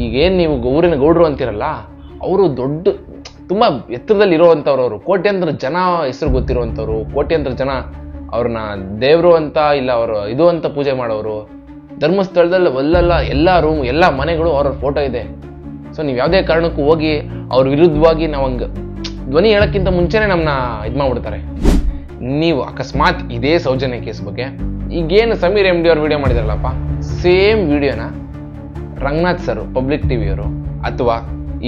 ಈಗೇನು ನೀವು ಊರಿನ ಗೌಡ್ರು ಅಂತಿರಲ್ಲ, ಅವರು ದೊಡ್ಡ, ತುಂಬ ಎತ್ತರದಲ್ಲಿ ಇರೋವಂಥವ್ರು ಅವರು ಕೋಟ್ಯಾಂತರ ಜನ ಹೆಸರು ಗೊತ್ತಿರುವಂಥವ್ರು ಕೋಟ್ಯಾಂತರ ಜನ ಅವ್ರನ್ನ ದೇವರು ಅಂತ ಇಲ್ಲ ಅವರು ಇದು ಅಂತ ಪೂಜೆ ಮಾಡೋರು. ಧರ್ಮಸ್ಥಳದಲ್ಲಿ ಒಲ್ಲೆಲ್ಲ ಎಲ್ಲ ರೂಮ್ ಎಲ್ಲ ಮನೆಗಳು ಅವ್ರ ಫೋಟೋ ಇದೆ. ಸೊ ನೀವು ಯಾವುದೇ ಕಾರಣಕ್ಕೂ ಹೋಗಿ ಅವ್ರ ವಿರುದ್ಧವಾಗಿ ನಾವು ಹಂಗೆ, ಧ್ವನಿ ಹೇಳೋಕ್ಕಿಂತ ಮುಂಚೆನೇ ನಮ್ಮನ್ನ ಇದು ಮಾಡ್ಬಿಡ್ತಾರೆ. ನೀವು ಅಕಸ್ಮಾತ್ ಇದೇ ಸೌಜನ್ಯ ಕೇಸ್ ಬಗ್ಗೆ, ಈಗೇನು ಸಮೀರ್ ಎಂ ಡಿ ಅವ್ರು ವಿಡಿಯೋ ಮಾಡಿದಾರಲ್ಲಪ್ಪ ಸೇಮ್ ವಿಡಿಯೋನ ರಂಗನಾಥ್ ಸರ್, ಪಬ್ಲಿಕ್ ಟಿವಿಯವರು ಅಥವಾ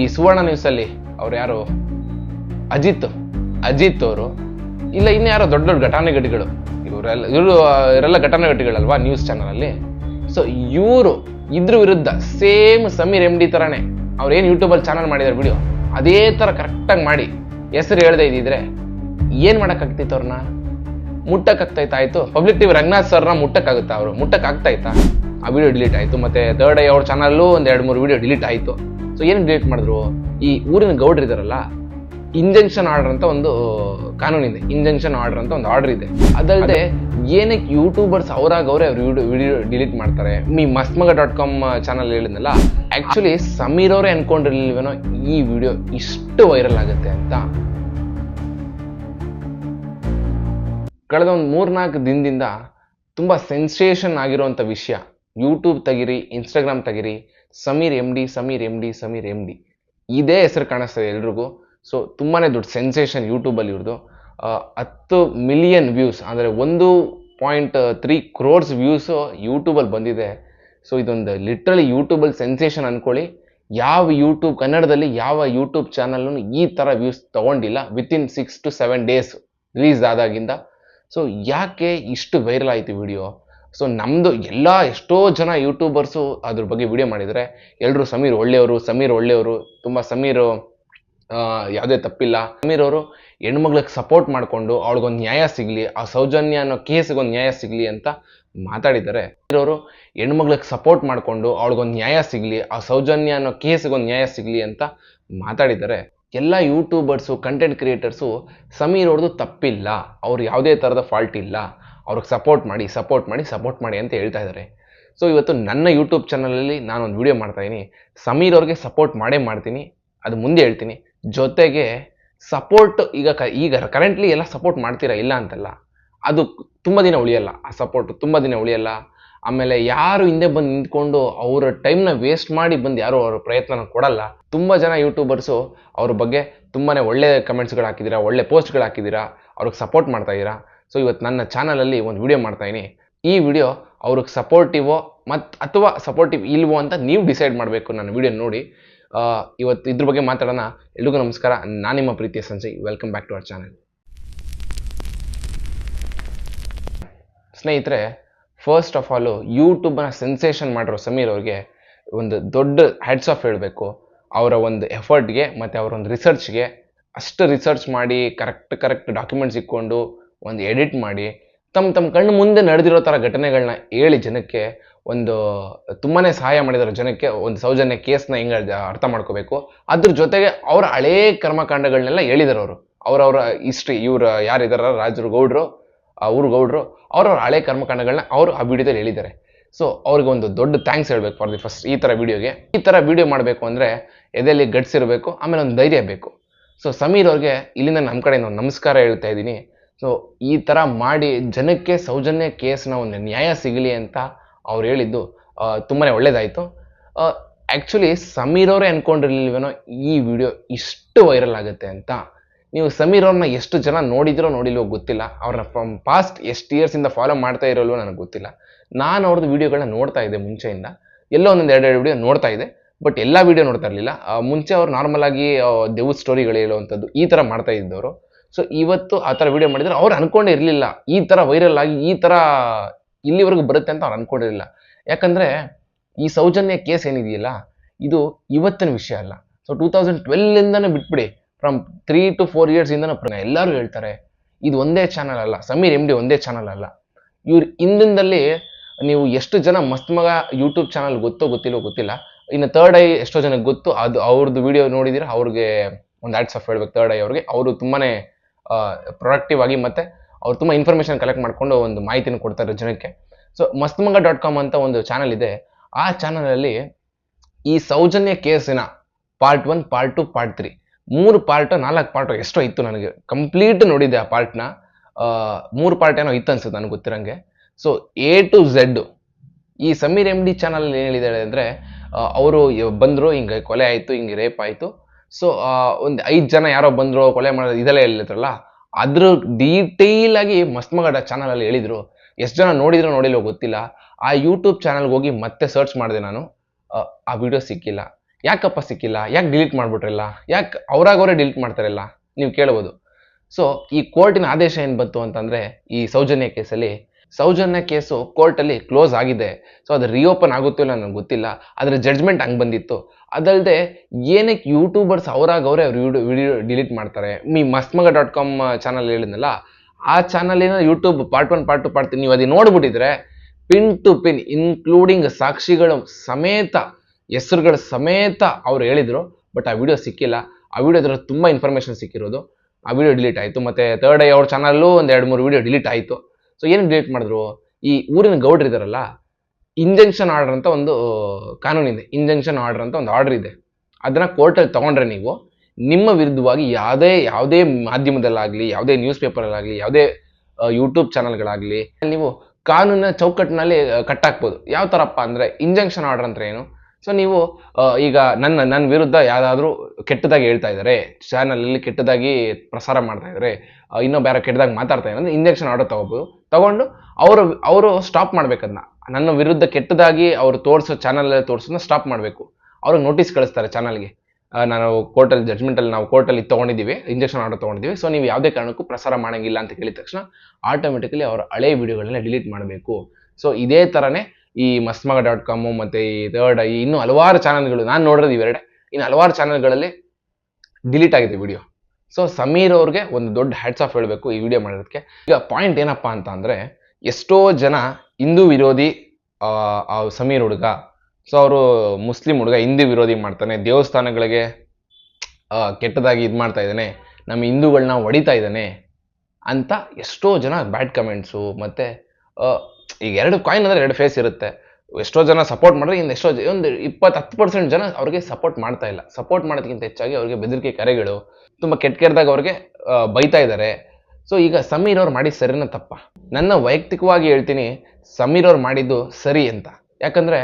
ಈ ಸುವರ್ಣ ನ್ಯೂಸಲ್ಲಿ ಅವ್ರು ಯಾರು? ಅಜಿತ್ ಅಜಿತ್ ಅವರು, ಇಲ್ಲ ಇನ್ಯಾರೋ ದೊಡ್ಡ ದೊಡ್ಡ ಘಟಾನುಘಟಿಗಳು ಇವರೆಲ್ಲ ಇವರು ಇವರೆಲ್ಲ ಘಟಾನುಘಟಿಗಳಲ್ವಾ ನ್ಯೂಸ್ ಚಾನಲಲ್ಲಿ ಸೊ ಇವರು ಇದ್ರ ವಿರುದ್ಧ ಸೇಮ್ ಸಮೀರ್ ಎಂ ಡಿ ಥರನೇ ಅವ್ರು ಏನು ಯೂಟ್ಯೂಬಲ್ಲಿ ಚಾನಲ್ ಮಾಡಿದಾರೆ ವಿಡಿಯೋ ಅದೇ ಥರ ಕರೆಕ್ಟಾಗಿ ಮಾಡಿ, ಹೆಸರು ಹೇಳ್ದೆ ಇದ್ದಿದ್ರೆ ಏನು ಮಾಡೋಕ್ಕಾಗ್ತಿತ್ತು ಅವ್ರನ್ನ ಮುಟ್ಟಕ್ಕಾಗ್ತೈತಾ ಆಯ್ತು. ಪಬ್ಲಿಕ್ ಟಿವಿ ರಂಗನಾಥ್ ಸರ್ನ ಮುಟ್ಟಕ್ಕಾಗುತ್ತಾ ಅವರು? ಮುಟ್ಟಕ್ಕಾಗ್ತಾಯ್ತಾ ಆ ವಿಡಿಯೋ ಡಿಲೀಟ್ ಆಯಿತು. ಮತ್ತೆ ಥರ್ಡ್ ಐ ಅವ್ರ ಚಾನಲ್ಲು ಒಂದು ಎರಡು ಮೂರು ವಿಡಿಯೋ ಡಿಲೀಟ್ ಆಯಿತು. ಸೊ ಏನು ಡಿಲೀಟ್ ಮಾಡಿದ್ರು? ಈ ಊರಿನ ಗೌಡ್ರು ಇದಾರಲ್ಲ ಇಂಜೆಕ್ಷನ್ ಆರ್ಡರ್ ಅಂತ ಒಂದು ಕಾನೂನಿದೆ ಇಂಜೆಕ್ಷನ್ ಆರ್ಡರ್ ಅಂತ ಒಂದು ಆರ್ಡರ್ ಇದೆ. ಅದಲ್ಲದೆ ಏನಕ್ಕೆ ಯೂಟ್ಯೂಬರ್ಸ್ ಅವರಾಗ ಅವರೇ ಅವ್ರ ವಿಡಿಯೋ ವಿಡಿಯೋ ಡಿಲೀಟ್ ಮಾಡ್ತಾರೆ? ಮೀ ಮಸ್ಮಗ ಡಾಟ್ ಕಾಮ್ ಚಾನಲ್ ಹೇಳಿದ್ನಲ್ಲ ಆ್ಯಕ್ಚುಲಿ ಸಮೀರ್ ಅವರೇ ಅನ್ಕೊಂಡಿರ್ಲಿಲ್ವೇನೋ ಈ ವಿಡಿಯೋ ಇಷ್ಟು ವೈರಲ್ ಆಗುತ್ತೆ ಅಂತ. ಕಳೆದ ಒಂದು ಮೂರ್ನಾಲ್ಕು ದಿನದಿಂದ ತುಂಬ ಸೆನ್ಸೇಷನ್ ಆಗಿರುವಂಥ ವಿಷಯ. ಯೂಟ್ಯೂಬ್ ತೆಗಿರಿ ಇನ್ಸ್ಟಾಗ್ರಾಮ್ ತೆಗಿರಿ, Sameer M D Sameer M D Sameer M D ಇದೇ ಹೆಸರು ಕಾಣಿಸ್ತದೆ ಎಲ್ರಿಗೂ. ಸೊ ತುಂಬಾ ದೊಡ್ಡ ಸೆನ್ಸೇಷನ್ ಯೂಟ್ಯೂಬಲ್ಲಿ ಇವ್ರದ್ದು ಹತ್ತು ಮಿಲಿಯನ್ ವ್ಯೂಸ್ ಅಂದರೆ ಒಂದು ಪಾಯಿಂಟ್ ತ್ರೀ ಕ್ರೋರ್ಸ್ ವ್ಯೂಸು ಯೂಟ್ಯೂಬಲ್ಲಿ ಬಂದಿದೆ. ಸೊ ಇದೊಂದು ಲಿಟ್ರಲಿ ಯೂಟ್ಯೂಬಲ್ಲಿ ಸೆನ್ಸೇಷನ್ ಅಂದ್ಕೊಳ್ಳಿ ಯಾವ ಯೂಟ್ಯೂಬ್ ಕನ್ನಡದಲ್ಲಿ ಯಾವ ಯೂಟ್ಯೂಬ್ ಚಾನಲ್ನು ಈ ಥರ views ತೊಗೊಂಡಿಲ್ಲ within six to seven days release ಆದಾಗಿಂದ. So ಯಾಕೆ ಇಷ್ಟು ವೈರಲ್ ಆಯಿತು ವಿಡಿಯೋ ಸೊ ನಮ್ಮದು ಎಲ್ಲ ಎಷ್ಟೋ ಜನ ಯೂಟ್ಯೂಬರ್ಸು ಅದ್ರ ಬಗ್ಗೆ ವಿಡಿಯೋ ಮಾಡಿದರೆ ಎಲ್ಲರೂ ಸಮೀರ್ ಒಳ್ಳೆಯವರು ಸಮೀರ್ ಒಳ್ಳೆಯವರು, ತುಂಬ ಸಮೀರ್ ಯಾವುದೇ ತಪ್ಪಿಲ್ಲ. ಸಮೀರ್ ಅವರು ಹೆಣ್ಮಗ್ಳಿಗೆ ಸಪೋರ್ಟ್ ಮಾಡಿಕೊಂಡು ಅವಳಿಗೊಂದು ನ್ಯಾಯ ಸಿಗಲಿ, ಆ ಸೌಜನ್ಯ ಅನ್ನೋ ಕೇಸ್ಗೊಂದು ನ್ಯಾಯ ಸಿಗಲಿ ಅಂತ ಮಾತಾಡಿದ್ದಾರೆ. ಅವರು ಹೆಣ್ಮಗ್ಳಿಗೆ ಸಪೋರ್ಟ್ ಮಾಡಿಕೊಂಡು ಅವಳಿಗೊಂದು ನ್ಯಾಯ ಸಿಗಲಿ, ಆ ಸೌಜನ್ಯ ಅನ್ನೋ ಕೇಸ್ಗೊಂದು ನ್ಯಾಯ ಸಿಗಲಿ ಅಂತ ಮಾತಾಡಿದ್ದಾರೆ. ಎಲ್ಲ ಯೂಟ್ಯೂಬರ್ಸು ಕಂಟೆಂಟ್ ಕ್ರಿಯೇಟರ್ಸು ಸಮೀರ್ ಅವ್ರದ್ದು ತಪ್ಪಿಲ್ಲ. ಅವ್ರು ಯಾವುದೇ ಥರದ ಫಾಲ್ಟ್ ಇಲ್ಲ. ಅವ್ರಿಗೆ ಸಪೋರ್ಟ್ ಮಾಡಿ ಸಪೋರ್ಟ್ ಮಾಡಿ ಸಪೋರ್ಟ್ ಮಾಡಿ ಅಂತ ಹೇಳ್ತಾ ಇದ್ದಾರೆ. ಸೊ ಇವತ್ತು ನನ್ನ ಯೂಟ್ಯೂಬ್ ಚಾನಲಲ್ಲಿ ನಾನೊಂದು ವಿಡಿಯೋ ಮಾಡ್ತಾಯಿದ್ದೀನಿ ಸಮೀರ್ ಅವ್ರಿಗೆ ಸಪೋರ್ಟ್ ಮಾಡೇ ಮಾಡ್ತೀನಿ. ಅದು ಮುಂದೆ ಹೇಳ್ತೀನಿ. ಜೊತೆಗೆ ಸಪೋರ್ಟ್ ಈಗ ಕ, ಈಗ ಕರೆಂಟ್ಲಿ ಎಲ್ಲ ಸಪೋರ್ಟ್ ಮಾಡ್ತೀರಾ ಇಲ್ಲ ಅಂತಲ್ಲ, ಅದು ತುಂಬ ದಿನ ಉಳಿಯಲ್ಲ. ಆ ಸಪೋರ್ಟ್ ತುಂಬ ದಿನ ಉಳಿಯಲ್ಲ. ಆಮೇಲೆ ಯಾರು ಹಿಂದೆ ಬಂದು ನಿಂತ್ಕೊಂಡು ಅವರ ಟೈಮ್ನ ವೇಸ್ಟ್ ಮಾಡಿ ಬಂದು ಯಾರು ಅವ್ರ ಪ್ರಯತ್ನನ ಕೊಡಲ್ಲ. ತುಂಬ ಜನ ಯೂಟ್ಯೂಬರ್ಸು ಅವ್ರ ಬಗ್ಗೆ ತುಂಬಾ ಒಳ್ಳೆ ಕಮೆಂಟ್ಸ್ಗಳು ಹಾಕಿದ್ದೀರಾ ಒಳ್ಳೆ ಪೋಸ್ಟ್ಗಳು ಹಾಕಿದ್ದೀರಾ ಅವ್ರಿಗೆ ಸಪೋರ್ಟ್ ಮಾಡ್ತಾ ಇದ್ದೀರಾ ಸೊ ಇವತ್ತು ನನ್ನ ಚಾನಲಲ್ಲಿ ಒಂದು ವಿಡಿಯೋ ಮಾಡ್ತಾಯಿನಿ ಈ ವಿಡಿಯೋ ಅವ್ರಿಗೆ ಸಪೋರ್ಟಿವೋ ಮತ್ತು ಅಥವಾ ಸಪೋರ್ಟಿವ್ ಇಲ್ವೋ ಅಂತ ನೀವು ಡಿಸೈಡ್ ಮಾಡಬೇಕು ನನ್ನ ವಿಡಿಯೋ ನೋಡಿ. ಇವತ್ತು ಇದ್ರ ಬಗ್ಗೆ ಮಾತಾಡೋಣ. ಎಲ್ರಿಗೂ ನಮಸ್ಕಾರ. ನಾನು ನಿಮ್ಮ ಪ್ರೀತಿಯ Sanjay. Welcome back to our channel ಸ್ನೇಹಿತರೆ ಫಸ್ಟ್ ಆಫ್ ಆಲು ಯೂಟ್ಯೂಬ್ನ ಸೆನ್ಸೇಷನ್ ಮಾಡಿರೋ ಸಮೀರ್ ಅವ್ರಿಗೆ ಒಂದು ದೊಡ್ಡ ಹ್ಯಾಡ್ಸ್ ಆಫ್ ಹೇಳಬೇಕು. ಅವರ ಒಂದು ಎಫರ್ಟ್ಗೆ ಮತ್ತು ಅವರ ಒಂದು ರಿಸರ್ಚ್ಗೆ ಅಷ್ಟು ರಿಸರ್ಚ್ ಮಾಡಿ ಕರೆಕ್ಟ್ ಕರೆಕ್ಟ್ ಡಾಕ್ಯುಮೆಂಟ್ಸ್ ಇಟ್ಕೊಂಡು ಒಂದು ಎಡಿಟ್ ಮಾಡಿ ತಮ್ಮ ತಮ್ಮ ಕಣ್ಣು ಮುಂದೆ ನಡೆದಿರೋ ಥರ ಘಟನೆಗಳನ್ನ ಹೇಳಿ ಜನಕ್ಕೆ ಒಂದು ತುಂಬಾ ಸಹಾಯ ಮಾಡಿದಾರೆ ಜನಕ್ಕೆ, ಒಂದು ಸೌಜನ್ಯ ಕೇಸ್ನ ಹೆಂಗೆ ಅರ್ಥ ಮಾಡ್ಕೋಬೇಕು. ಅದ್ರ ಜೊತೆಗೆ ಅವರ ಹಳೇ ಕರ್ಮಕಾಂಡಗಳನ್ನೆಲ್ಲ ಹೇಳಿದರು ಅವರು. ಅವರವರ ಹಿಸ್ಟ್ರಿ ಇವರು ಯಾರಿದಾರ? ರಾಜರು, ಗೌಡ್ರು ಅವ್ರ ಗೌಡ್ರು ಅವ್ರವ್ರ ಹಳೆ ಕರ್ಮಕಾಂಡಗಳನ್ನ ಅವರು ಆ ವಿಡಿಯೋದಲ್ಲಿ ಹೇಳಿದ್ದಾರೆ ಸೊ ಅವ್ರಿಗೆ ಒಂದು ದೊಡ್ಡ ಥ್ಯಾಂಕ್ಸ್ ಹೇಳಬೇಕು ಫಾರ್ ದಿ ಫಸ್ಟ್ ಈ ಥರ ವಿಡಿಯೋಗೆ. ಈ ಥರ ವಿಡಿಯೋ ಮಾಡಬೇಕು ಅಂದರೆ ಎದೆಯಲ್ಲಿ ಗಟ್ಸಿರಬೇಕು ಆಮೇಲೆ ಒಂದು ಧೈರ್ಯ ಬೇಕು. ಸೊ ಸಮೀರ್ ಅವ್ರಿಗೆ ಇಲ್ಲಿಂದ ನಮ್ಮ ಕಡೆಯಿಂದ ಒಂದು ನಮಸ್ಕಾರ ಹೇಳ್ತಾ ಇದ್ದೀನಿ. ಸೊ ಈ ಥರ ಮಾಡಿ ಜನಕ್ಕೆ ಸೌಜನ್ಯ ಕೇಸ್ನ ಒಂದು ನ್ಯಾಯ ಸಿಗಲಿ ಅಂತ ಅವ್ರು ಹೇಳಿದ್ದು ತುಂಬಾ ಒಳ್ಳೇದಾಯಿತು. ಆ್ಯಕ್ಚುಲಿ ಸಮೀರ್ ಅವರೇ ಅಂದ್ಕೊಂಡಿರ್ಲಿಲ್ವೇನೋ ಈ ವಿಡಿಯೋ ಇಷ್ಟು ವೈರಲ್ ಆಗುತ್ತೆ ಅಂತ. ನೀವು ಸಮೀರ್ ಅವ್ರನ್ನ ಎಷ್ಟು ಜನ ನೋಡಿದ್ರೋ ನೋಡಿಲ್ವೋ ಗೊತ್ತಿಲ್ಲ. ಅವ್ರನ್ನ ಫ್ರಮ್ ಪಾಸ್ಟ್ ಎಷ್ಟು ಇಯರ್ಸಿಂದ ಫಾಲೋ ಮಾಡ್ತಾ ಇರೋಲ್ವೋ ನನಗೆ ಗೊತ್ತಿಲ್ಲ. ನಾನು ಅವ್ರದ್ದು ವೀಡಿಯೋಗಳನ್ನ ನೋಡ್ತಾ ಇದ್ದೆ ಮುಂಚೆಯಿಂದ. ಎಲ್ಲೋ ಒಂದೊಂದು ಎರಡೆರಡು ವಿಡಿಯೋ ನೋಡ್ತಾ ಇದ್ದೆ. ಬಟ್ ಎಲ್ಲ ವಿಡಿಯೋ ನೋಡ್ತಾ ಇರಲಿಲ್ಲ. ಮುಂಚೆ ಅವ್ರು ನಾರ್ಮಲ್ ಆಗಿ ದೇವ್ ಸ್ಟೋರಿಗಳು ಹೇಳುವಂಥದ್ದು ಈ ಥರ ಮಾಡ್ತಾ ಇದ್ದವರು. ಸೊ ಇವತ್ತು ಆ ಥರ ವಿಡಿಯೋ ಮಾಡಿದರೆ ಅವ್ರು ಅಂದ್ಕೊಂಡೇ ಇರಲಿಲ್ಲ. ಈ ಥರ ವೈರಲ್ ಆಗಿ, ಈ ಥರ ಇಲ್ಲಿವರೆಗೂ ಬರುತ್ತೆ ಅಂತ ಅವ್ರು ಅನ್ಕೊಂಡಿರಲಿಲ್ಲ ಯಾಕಂದರೆ ಈ ಸೌಜನ್ಯ ಕೇಸ್ ಏನಿದೆಯಲ್ಲ, ಇದು ಇವತ್ತಿನ ವಿಷಯ ಅಲ್ಲ. ಸೊ ಟೂ ತೌಸಂಡ್ ಟ್ವೆಲ್ಲಿಂದನೇ ಬಿಟ್ಬಿಡಿ. ಫ್ರಮ್ ತ್ರೀ ಟು ಫೋರ್ ಇಯರ್ಸಿಂದನೂ ಎಲ್ಲರೂ ಹೇಳ್ತಾರೆ, ಇದು ಒಂದೇ ಚಾನಲ್ ಅಲ್ಲ. ಸಮೀರ್ ಎಂ ಡಿ ಒಂದೇ ಚಾನಲ್ ಅಲ್ಲ. ಇವ್ರ ಹಿಂದಿಂದಲ್ಲಿ ನೀವು ಎಷ್ಟು ಜನ ಮಸ್ತ್ ಮಗ ಯೂಟ್ಯೂಬ್ ಚಾನಲ್ ಗೊತ್ತೋ ಗೊತ್ತಿಲ್ಲೋ ಗೊತ್ತಿಲ್ಲ. ಇನ್ನು ತರ್ಡ್ ಐ ಎಷ್ಟೋ ಜನಕ್ಕೆ ಗೊತ್ತು. ಅದು ಅವ್ರದ್ದು ವಿಡಿಯೋ ನೋಡಿದಿರ ಅವ್ರಿಗೆ ಒಂದು ಆ್ಯಡ್ಸ್ ಆಫ್ ಹೇಳ್ಬೇಕು. ತರ್ಡ್ ಐ ಅವ್ರಿಗೆ. ಅವರು ತುಂಬಾ ಪ್ರೊಡಕ್ಟಿವ್ ಆಗಿ ಮತ್ತು ಅವ್ರು ತುಂಬ ಇನ್ಫಾರ್ಮೇಷನ್ ಕಲೆಕ್ಟ್ ಮಾಡಿಕೊಂಡು ಒಂದು ಮಾಹಿತಿನ ಕೊಡ್ತಾರೆ ಜನಕ್ಕೆ. ಸೊ ಮಸ್ತ್ ಮಗ ಡಾಟ್ ಕಾಮ್ ಅಂತ ಒಂದು ಚಾನಲ್ ಇದೆ. ಆ ಚಾನಲಲ್ಲಿ ಈ Soujanya ಕೇಸಿನ part one part two part three ಮೂರು ಪಾರ್ಟ್ ನಾಲ್ಕು ಪಾರ್ಟ್ ಎಷ್ಟೋ ಇತ್ತು ನನಗೆ. ಕಂಪ್ಲೀಟ್ ನೋಡಿದೆ ಆ ಪಾರ್ಟ್ನ ಮೂರು ಪಾರ್ಟ್ ಏನೋ ಇತ್ತು ಅನ್ಸುತ್ತೆ ನನಗೆ ಗೊತ್ತಿರಂಗೆ. ಸೊ ಎ ಟು ಝೆಡ್ ಈ ಸಮೀರ್ ಎಂ ಡಿ ಚಾನಲ್ ಏನು ಹೇಳಿದ್ದಾರೆ ಅಂದರೆ ಅವರು ಬಂದರು, ಹಿಂಗೆ ಕೊಲೆ ಆಯಿತು, ಹಿಂಗೆ ರೇಪ್ ಆಯಿತು. ಸೊ ಒಂದು ಐದು ಜನ ಯಾರೋ ಬಂದರು, ಕೊಲೆ ಮಾಡೋದು ಇದೆಲ್ಲ ಹೇಳಿದ್ರಲ್ಲ, ಅದ್ರ ಡೀಟೇಲ್ ಆಗಿ ಮಸ್ತ್ ಮಗಡ ಚಾನಲಲ್ಲಿ ಹೇಳಿದರು. ಎಷ್ಟು ಜನ ನೋಡಿದ್ರು, ನೋಡಿಲ್ವೋ ಗೊತ್ತಿಲ್ಲ. ಆ ಯೂಟ್ಯೂಬ್ ಚಾನಲ್ಗೆ ಹೋಗಿ ಮತ್ತೆ ಸರ್ಚ್ ಮಾಡಿದೆ ನಾನು. ಆ ವಿಡಿಯೋ ಸಿಕ್ಕಿಲ್ಲ. ಯಾಕಪ್ಪ ಸಿಕ್ಕಿಲ್ಲ? ಯಾಕೆ ಡಿಲೀಟ್ ಮಾಡ್ಬಿಟ್ರಲ್ಲ? ಯಾಕೆ ಅವರಾಗವರೇ ಡಿಲೀಟ್ ಮಾಡ್ತಾರಲ್ಲ? ನೀವು ಕೇಳ್ಬೋದು. ಸೊ ಈ ಕೋರ್ಟಿನ ಆದೇಶ ಏನು ಬಂತು ಅಂತಂದರೆ, ಈ ಸೌಜನ್ಯ ಕೇಸಲ್ಲಿ ಸೌಜನ್ಯ ಕೇಸು ಕೋರ್ಟಲ್ಲಿ ಕ್ಲೋಸ್ ಆಗಿದೆ. ಸೊ ಅದು ರಿಓಪನ್ ಆಗುತ್ತೋ ಇಲ್ಲ ನನಗೆ ಗೊತ್ತಿಲ್ಲ. ಅದರ ಜಡ್ಜ್ಮೆಂಟ್ ಹಂಗೆ ಬಂದಿತ್ತು. ಅದಲ್ಲದೆ ಏನಕ್ಕೆ ಯೂಟ್ಯೂಬರ್ಸ್ ಅವರಾಗವ್ರೆ ಅವ್ರು ಅವ್ರ ವಿಡಿಯೋ ಡಿಲೀಟ್ ಮಾಡ್ತಾರೆ. ಮೀ ಮಸ್ಮಗ ಡಾಟ್ ಕಾಮ್ ಚಾನಲ್ ಹೇಳಿದ್ನಲ್ಲ, ಆ ಚಾನಲಿನ YouTube part one, part two, part ನೀವು ಅದೇ ನೋಡ್ಬಿಟ್ಟಿದ್ರೆ ಪಿನ್ ಟು ಪಿನ್ ಇನ್ಕ್ಲೂಡಿಂಗ್ ಸಾಕ್ಷಿಗಳು ಸಮೇತ, ಹೆಸರುಗಳ ಸಮೇತ ಅವ್ರು ಹೇಳಿದರು. ಬಟ್ ಆ ವಿಡಿಯೋ ಸಿಕ್ಕಿಲ್ಲ. ಆ ವಿಡಿಯೋದ್ರ ತುಂಬ ಇನ್ಫಾರ್ಮೇಷನ್ ಸಿಕ್ಕಿರೋದು. ಆ ವಿಡಿಯೋ ಡಿಲೀಟ್ ಆಯಿತು. ಮತ್ತು ಥರ್ಡ್ ಐ ಅವ್ರ ಚಾನಲ್ಲೂ ಒಂದು ಎರಡು ಮೂರು ವಿಡಿಯೋ ಡಿಲೀಟ್ ಆಯಿತು. ಸೊ ಏನು ಡಿಲೀಟ್ ಮಾಡಿದ್ರು? ಈ ಊರಿನ ಗೌಡ್ರು ಇದಾರಲ್ಲ ಇಂಜೆಕ್ಷನ್ ಆರ್ಡರ್ ಅಂತ ಒಂದು ಕಾನೂನಿದೆ ಇಂಜೆಕ್ಷನ್ ಆರ್ಡರ್ ಅಂತ ಒಂದು ಆರ್ಡರ್ ಇದೆ. ಅದನ್ನ ಕೋರ್ಟಲ್ಲಿ ತಗೊಂಡ್ರೆ ನೀವು, ನಿಮ್ಮ ವಿರುದ್ಧವಾಗಿ ಯಾವುದೇ ಯಾವುದೇ ಮಾಧ್ಯಮದಲ್ಲಾಗಲಿ, ಯಾವುದೇ ನ್ಯೂಸ್ ಪೇಪರಲ್ಲಾಗಲಿ ಯಾವುದೇ ಯೂಟ್ಯೂಬ್ ಚಾನಲ್ಗಳಾಗಲಿ ನೀವು ಕಾನೂನಿನ ಚೌಕಟ್ಟಿನಲ್ಲಿ ಕಟ್ಟಾಕ್ಬೋದು. ಯಾವ ಥರಪ್ಪ ಅಂದರೆ ಇಂಜೆಕ್ಷನ್ ಆರ್ಡರ್ ಅಂದ್ರೆ ಏನು? ಸೊ ನೀವು ಈಗ ನನ್ನ ನನ್ನ ವಿರುದ್ಧ ಯಾವುದಾದ್ರೂ ಕೆಟ್ಟದಾಗಿ ಹೇಳ್ತಾ ಇದ್ದಾರೆ ಚಾನಲಲ್ಲಿ ಕೆಟ್ಟದಾಗಿ ಪ್ರಸಾರ ಮಾಡ್ತಾ ಇದ್ದಾರೆ ಇನ್ನೊಬ್ಬ ಯಾರೋ ಕೆಟ್ಟದಾಗಿ ಮಾತಾಡ್ತಾ ಇದ್ದಾರೆ ಅಂದರೆ ಇಂಜೆಕ್ಷನ್ ಆರ್ಡರ್ ತಗೋಬೋದು. ತಗೊಂಡು ಅವರು ಅವರು ಸ್ಟಾಪ್ ಮಾಡಬೇಕದನ್ನ ನನ್ನ ವಿರುದ್ಧ ಕೆಟ್ಟದಾಗಿ ಅವರು ತೋರಿಸೋ ಚಾನಲಲ್ಲಿ ತೋರಿಸೋದನ್ನ ಸ್ಟಾಪ್ ಮಾಡಬೇಕು. ಅವ್ರಿಗೆ ನೋಟಿಸ್ ಕಳಿಸ್ತಾರೆ ಚಾನಲ್ಗೆ ನಾನು ಕೋರ್ಟಲ್ಲಿ ಜಡ್ಜ್ಮೆಂಟಲ್ಲಿ ನಾವು ಕೋರ್ಟಲ್ಲಿ ತೊಗೊಂಡಿದ್ದೀವಿ ಇಂಜೆಕ್ಷನ್ ಆರ್ಡರ್ ತೊಗೊಂಡಿದ್ದೀವಿ. ಸೊ ನೀವು ಯಾವುದೇ ಕಾರಣಕ್ಕೂ ಪ್ರಸಾರ ಮಾಡೋಂಗಿಲ್ಲ ಅಂತ ಕೇಳಿದ ತಕ್ಷಣ ಆಟೋಮೆಟಿಕಲಿ ಅವರ ಹಳೆ ವಿಡಿಯೋಗಳನ್ನ ಡಿಲೀಟ್ ಮಾಡಬೇಕು. ಸೊ ಇದೇ ಥರನೇ ಈ ಮಸ್ಮಗ ಡಾಟ್ ಕಾಮು ಮತ್ತು ಈ ಥರ್ಡ್ ಐ ಇನ್ನೂ ಹಲವಾರು ಚಾನಲ್ಗಳು ನಾನು ನೋಡಿರೋದು ಇವೆರಡೆ. ಇನ್ನು ಹಲವಾರು ಚಾನಲ್ಗಳಲ್ಲಿ ಡಿಲೀಟ್ ಆಗಿದೆ ವಿಡಿಯೋ ಸೊ ಸಮೀರ್ ಅವ್ರಿಗೆ ಒಂದು ದೊಡ್ಡ ಹ್ಯಾಟ್ಸ್ ಆಫ್ ಹೇಳಬೇಕು ಈ ವಿಡಿಯೋ ಮಾಡೋದಕ್ಕೆ ಈಗ ಪಾಯಿಂಟ್ ಏನಪ್ಪ ಅಂತ ಅಂದರೆ, ಎಷ್ಟೋ ಜನ ಹಿಂದೂ ವಿರೋಧಿ ಸಮೀರ್ ಹುಡುಗ ಸೊ ಅವರು ಮುಸ್ಲಿಂ ಹುಡುಗ, ಹಿಂದೂ ವಿರೋಧಿ ಮಾಡ್ತಾನೆ, ದೇವಸ್ಥಾನಗಳಿಗೆ ಕೆಟ್ಟದಾಗಿ ಇದು ಮಾಡ್ತಾ ಇದ್ದಾನೆ, ನಮ್ಮ ಹಿಂದೂಗಳನ್ನ ಹೊಡಿತಾ ಇದ್ದಾನೆ ಅಂತ ಎಷ್ಟೋ ಜನ ಬ್ಯಾಡ್ ಕಮೆಂಟ್ಸು ಮತ್ತು ಈಗ ಎರಡು ಕಾಯಿನ್ ಅಂದರೆ ಎರಡು ಫೇಸ್ ಇರುತ್ತೆ. ಎಷ್ಟೋ ಜನ ಸಪೋರ್ಟ್ ಮಾಡಿದ್ರೆ ಇನ್ನು ಎಷ್ಟೋ ಒಂದು ಇಪ್ಪತ್ತು, ಹತ್ತು ಪರ್ಸೆಂಟ್ ಜನ ಅವ್ರಿಗೆ ಸಪೋರ್ಟ್ ಮಾಡ್ತಾ ಇಲ್ಲ. ಸಪೋರ್ಟ್ ಮಾಡೋದಕ್ಕಿಂತ ಹೆಚ್ಚಾಗಿ ಅವ್ರಿಗೆ ಬೆದರಿಕೆ, ಕರೆಗಳು ತುಂಬ ಕೆಟ್ಟ ಕೆಟ್ಟದಾಗ ಅವ್ರಿಗೆ ಬೈತಾ ಇದ್ದಾರೆ ಸೊ ಈಗ ಸಮೀರ್ ಅವ್ರು ಮಾಡಿದ ಸರಿನ ತಪ್ಪ? ನನ್ನ ವೈಯಕ್ತಿಕವಾಗಿ ಹೇಳ್ತೀನಿ, ಸಮೀರ್ ಅವ್ರು ಮಾಡಿದ್ದು ಸರಿ ಅಂತ. ಯಾಕಂದ್ರೆ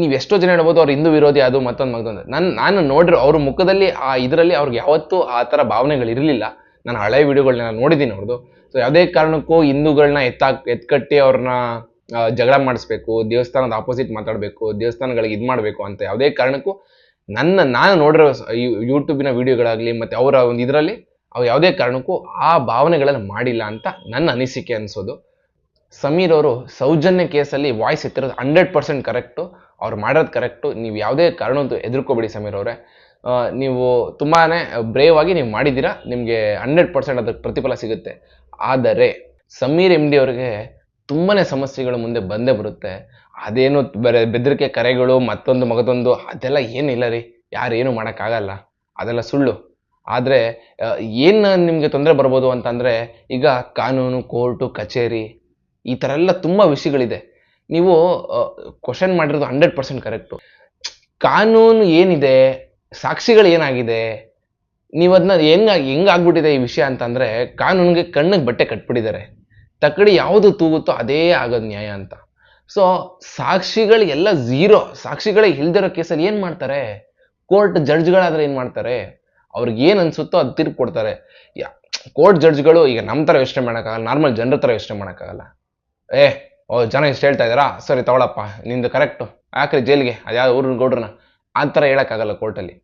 ನೀವು ಎಷ್ಟೋ ಜನ ಹೇಳ್ಬೋದು ಅವ್ರು ಹಿಂದೂ ವಿರೋಧಿ, ಅದು ಮತ್ತೊಂದು ಮತ್ತೊಂದು ನಾನು ನಾನು ನೋಡಿರೋ ಅವ್ರ ಮುಖದಲ್ಲಿ, ಆ ಇದರಲ್ಲಿ ಅವ್ರಿಗೆ ಯಾವತ್ತೂ ಆ ಥರ ಭಾವನೆಗಳು ಇರಲಿಲ್ಲ ನಾನು ಹಳೆ ವಿಡಿಯೋಗಳನ್ನ ನಾನು ನೋಡಿದ್ದೀನಿ ಅವ್ರದ್ದು ಸೊ ಯಾವುದೇ ಕಾರಣಕ್ಕೂ ಹಿಂದೂಗಳನ್ನ ಎತ್ತಾಕ್ ಎತ್ಕಟ್ಟಿ ಅವ್ರನ್ನ ಜಗಳ ಮಾಡಿಸ್ಬೇಕು, ದೇವಸ್ಥಾನದ ಆಪೋಸಿಟ್ ಮಾತಾಡಬೇಕು, ದೇವಸ್ಥಾನಗಳಿಗೆ ಇದು ಮಾಡಬೇಕು ಅಂತ ಯಾವುದೇ ಕಾರಣಕ್ಕೂ ನನ್ನ, ನಾನು ನೋಡಿರೋ ಯೂಟ್ಯೂಬಿನ ವಿಡಿಯೋಗಳಾಗಲಿ ಮತ್ತು ಅವರ ಒಂದು ಇದರಲ್ಲಿ ಅವ್ರು ಯಾವುದೇ ಕಾರಣಕ್ಕೂ ಆ ಭಾವನೆಗಳನ್ನು ಮಾಡಿಲ್ಲ ಅಂತ ನನ್ನ ಅನಿಸಿಕೆ ಅನಿಸೋದು. ಸಮೀರ್ ಅವರು ಸೌಜನ್ಯ ಕೇಸಲ್ಲಿ ವಾಯ್ಸ್ ಎತ್ತಿರೋದು ಹಂಡ್ರೆಡ್ ಪರ್ಸೆಂಟ್ ಕರೆಕ್ಟು ಅವ್ರು ಮಾಡೋದು ಕರೆಕ್ಟು ನೀವು ಯಾವುದೇ ಕಾರಣದ್ದು ಹೆದರ್ಕೋಬೇಡಿ ಸಮೀರ್ ಅವರೇ. ನೀವು ತುಂಬಾ ಬ್ರೇವ್ ಆಗಿ ನೀವು ಮಾಡಿದ್ದೀರಾ, ನಿಮಗೆ ಹಂಡ್ರೆಡ್ ಪರ್ಸೆಂಟ್ ಅದಕ್ಕೆ ಪ್ರತಿಫಲ ಸಿಗುತ್ತೆ. ಆದರೆ ಸಮೀರ್ ಎಂ ಡಿ ಅವರಿಗೆ ತುಂಬಾ ಸಮಸ್ಯೆಗಳು ಮುಂದೆ ಬಂದೇ ಬರುತ್ತೆ. ಅದೇನು ಬೇರೆ, ಬೆದರಿಕೆ ಕರೆಗಳು, ಮತ್ತೊಂದು ಮಗದೊಂದು, ಅದೆಲ್ಲ ಏನಿಲ್ಲ ರೀ. ಯಾರು ಮಾಡೋಕ್ಕಾಗಲ್ಲ. ಅದೆಲ್ಲ ಸುಳ್ಳು. ಆದರೆ ಏನು ನಿಮಗೆ ತೊಂದರೆ ಬರ್ಬೋದು ಅಂತಂದರೆ, ಈಗ ಕಾನೂನು, ಕೋರ್ಟು, ಕಚೇರಿ, ಈ ಥರ ಎಲ್ಲ ತುಂಬ ವಿಷಯಗಳಿದೆ. ನೀವು ಕ್ವಶನ್ ಮಾಡಿರೋದು ಹಂಡ್ರೆಡ್ ಪರ್ಸೆಂಟ್ ಕರೆಕ್ಟು ಕಾನೂನು ಏನಿದೆ ಸಾಕ್ಷಿಗಳು ಏನಾಗಿದೆ? ನೀವು ಅದನ್ನ ಹೆಂಗ ಹೆಂಗಾಗ್ಬಿಟ್ಟಿದೆ ಈ ವಿಷಯ ಅಂತಂದರೆ, ಕಾನೂನಿಗೆ ಕಣ್ಣಿಗೆ ಬಟ್ಟೆ ಕಟ್ಬಿಟ್ಟಿದ್ದಾರೆ. ತಕ್ಕಡಿ ಯಾವುದು ತೂಗುತ್ತೋ ಅದೇ ಆಗೋದು ನ್ಯಾಯ ಅಂತ. ಸೊ ಸಾಕ್ಷಿಗಳು ಎಲ್ಲ ಝೀರೋ ಸಾಕ್ಷಿಗಳೇ ಇಲ್ದಿರೋ ಕೇಸಲ್ಲಿ ಏನು ಮಾಡ್ತಾರೆ? ಕೋರ್ಟ್ ಜಡ್ಜ್ಗಳಾದ್ರೆ ಏನು ಮಾಡ್ತಾರೆ? ಅವ್ರಿಗೆ ಏನು ಅನ್ಸುತ್ತೋ ಅದು ತೀರ್ಪು ಕೊಡ್ತಾರೆ. ಕೋರ್ಟ್ ಜಡ್ಜ್ಗಳು ಈಗ ನಮ್ಮ ಥರ ಯೋಚನೆ ಮಾಡೋಕ್ಕಾಗಲ್ಲ, ನಾರ್ಮಲ್ ಜನರ ಥರ ಯೋಚನೆ ಮಾಡೋಕ್ಕಾಗಲ್ಲ. ಏ ಓ ಜನ ಇಷ್ಟು ಹೇಳ್ತಾ ಇದ್ದಾರಾ? ಸರಿ, ತಗೊಳಪ್ಪ, ನಿಂದು ಕರೆಕ್ಟು ಯಾಕ್ರಿ ಜೈಲಿಗೆ. ಅದ್ಯಾವ ಊರಿನ ಗೌಡ್ರನ್ನ. ಆ ಥರ ಹೇಳೋಕ್ಕಾಗಲ್ಲ ಕೋರ್ಟಲ್ಲಿ.